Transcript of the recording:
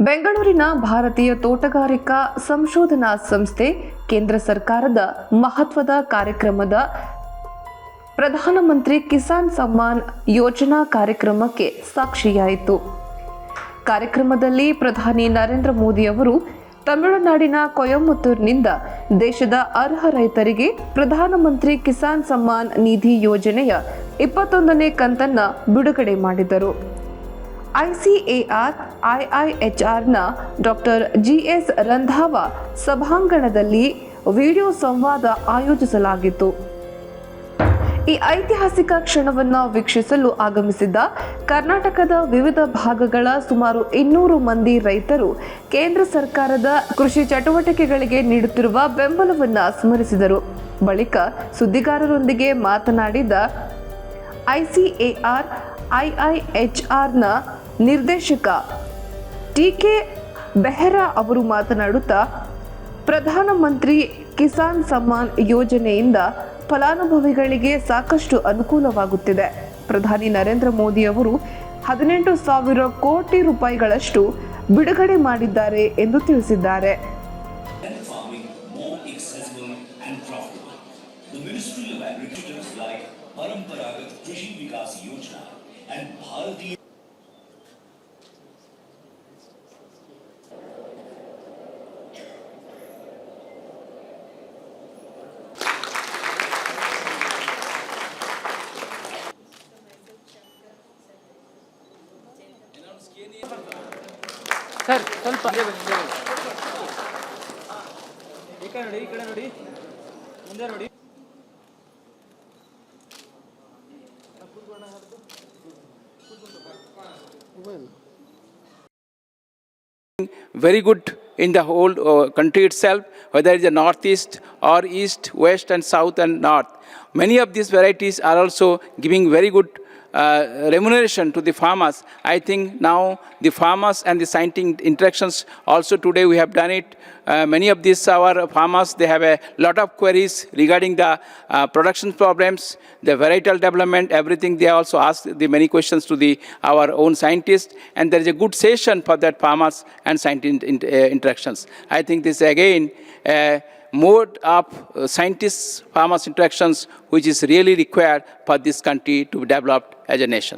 ಬೆಂಗಳೂರಿನ ಭಾರತೀಯ ತೋಟಗಾರಿಕಾ ಸಂಶೋಧನಾ ಸಂಸ್ಥೆ ಕೇಂದ್ರ ಸರ್ಕಾರದ ಮಹತ್ವದ ಕಾರ್ಯಕ್ರಮದ ಪ್ರಧಾನಮಂತ್ರಿ ಕಿಸಾನ್ ಸಮ್ಮಾನ್ ಯೋಜನಾ ಕಾರ್ಯಕ್ರಮಕ್ಕೆ ಸಾಕ್ಷಿಯಾಯಿತು. ಕಾರ್ಯಕ್ರಮದಲ್ಲಿ ಪ್ರಧಾನಿ ನರೇಂದ್ರ ಮೋದಿ ಅವರು ತಮಿಳುನಾಡಿನ ಕೊಯಮತ್ತೂರಿನಿಂದ ದೇಶದ ಅರ್ಹ ರೈತರಿಗೆ ಪ್ರಧಾನಮಂತ್ರಿ ಕಿಸಾನ್ ಸಮ್ಮಾನ್ ನಿಧಿ ಯೋಜನೆಯ ಇಪ್ಪತ್ತೊಂದನೇ ಕಂತನ್ನು ಬಿಡುಗಡೆ ಮಾಡಿದರು. ಐಸಿಎಆರ್, ಐಐಎಚ್ಆರ್ನ ಡಾಕ್ಟರ್ ಜಿಎಸ್ ರಂಧಾವ ಸಭಾಂಗಣದಲ್ಲಿ ವಿಡಿಯೋ ಸಂವಾದ ಆಯೋಜಿಸಲಾಗಿತ್ತು. ಈ ಐತಿಹಾಸಿಕ ಕ್ಷಣವನ್ನು ವೀಕ್ಷಿಸಲು ಆಗಮಿಸಿದ್ದ ಕರ್ನಾಟಕದ ವಿವಿಧ ಭಾಗಗಳ ಸುಮಾರು ಇನ್ನೂರು ಮಂದಿ ರೈತರು ಕೇಂದ್ರ ಸರ್ಕಾರದ ಕೃಷಿ ಚಟುವಟಿಕೆಗಳಿಗೆ ನೀಡುತ್ತಿರುವ ಬೆಂಬಲವನ್ನು ಸ್ಮರಿಸಿದರು. ಬಳಿಕ ಸುದ್ದಿಗಾರರೊಂದಿಗೆ ಮಾತನಾಡಿದ ಐಸಿಎಆರ್, ಐಐಎಚ್ಆರ್ನ ನಿರ್ದೇಶಕ ಟಿಕೆ ಬೆಹ್ರಾ ಅವರು ಮಾತನಾಡುತ್ತಾ ಪ್ರಧಾನಮಂತ್ರಿ ಕಿಸಾನ್ ಸಮ್ಮಾನ್ ಯೋಜನೆಯಿಂದ ಫಲಾನುಭವಿಗಳಿಗೆ ಸಾಕಷ್ಟು ಅನುಕೂಲವಾಗುತ್ತಿದೆ. ಪ್ರಧಾನಿ ನರೇಂದ್ರ ಮೋದಿ ಅವರು ಹದಿನೆಂಟು ಸಾವಿರ ಕೋಟಿ ರೂಪಾಯಿಗಳಷ್ಟು ಬಿಡುಗಡೆ ಮಾಡಿದ್ದಾರೆ ಎಂದು ತಿಳಿಸಿದ್ದಾರೆ. ಸರ್ ಸ್ವಲ್ಪ ಈ ಕಡೆ ನೋಡಿ ಈ ಕಡೆ ನೋಡಿ ಮುಂದೆ ನೋಡಿ very good in the whole uh, country itself, whether it's the northeast or east, west, and south and north. Many of these varieties are also giving very good uh, remuneration to the farmers. I think now the farmers and the scientific interactions also today we have done it. Uh, many of these our farmers they have a lot of queries regarding the uh, production problems, the varietal development, everything. They also ask the many questions to the our own scientists, and there is a good session for that farmers and scientific in, uh, interactions. I think this again. Uh, mode of uh, scientists farmers interactions which is really required for this country to be developed as a nation